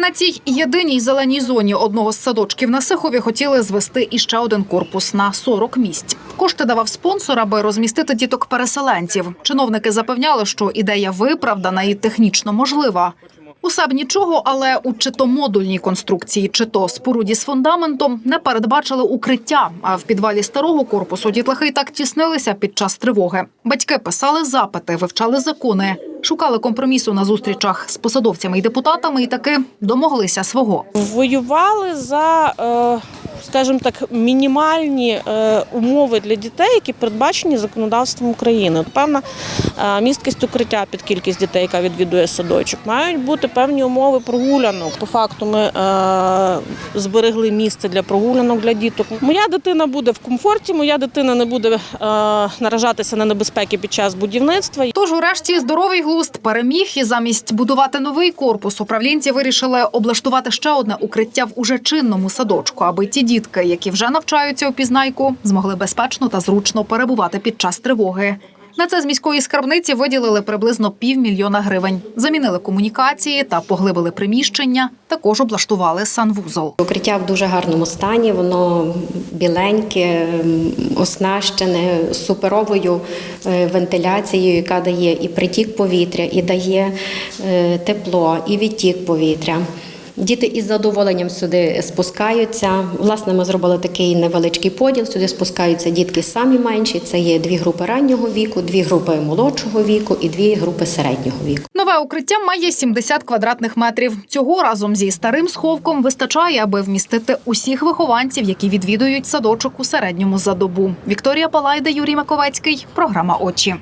На цій єдиній зеленій зоні одного з садочків на Сихові хотіли звести іще один корпус на 40 місць. Кошти давав спонсор, аби розмістити діток-переселенців. Чиновники запевняли, що ідея виправдана і технічно можлива. Усе б нічого, але у чи то модульній конструкції, чи то споруді з фундаментом не передбачили укриття. А в підвалі старого корпусу дітлахи так тіснилися під час тривоги. Батьки писали запити, вивчали закони, шукали компромісу на зустрічах з посадовцями і депутатами, і таки домоглися свого. Воювали за, е, скажімо так, мінімальні е, умови для дітей, які передбачені законодавством України. Певна е, місткість укриття під кількість дітей, яка відвідує садочок. Мають бути певні умови прогулянок. По факту ми е, зберегли місце для прогулянок для діток. Моя дитина буде в комфорті, моя дитина не буде наражатися на небезпеки під час будівництва. Тож, урешті, здоровий глузд переміг, і замість будувати новий корпус, управлінці вирішили облаштувати ще одне укриття в уже чинному садочку, аби ті дітки, які вже навчаються у пізнайку, змогли безпечно та зручно перебувати під час тривоги. На це з міської скарбниці виділили приблизно півмільйона гривень. Замінили комунікації та поглибили приміщення. Також облаштували санвузол. Укриття в дуже гарному стані, воно біленьке, оснащене суперовою е, вентиляцією, яка дає і притік повітря, і дає е, тепло, і відтік повітря. Діти із задоволенням сюди спускаються. Власне, ми зробили такий невеличкий поділ. Сюди спускаються дітки самі менші. Це є дві групи раннього віку, дві групи молодшого віку і дві групи середнього віку. Нове укриття має 70 квадратних метрів. Цього разом зі старим сховком вистачає, аби вмістити усіх вихованців, які відвідують садочок у середньому за добу. Вікторія Палайда, Юрій Маковецький. Програма Очі.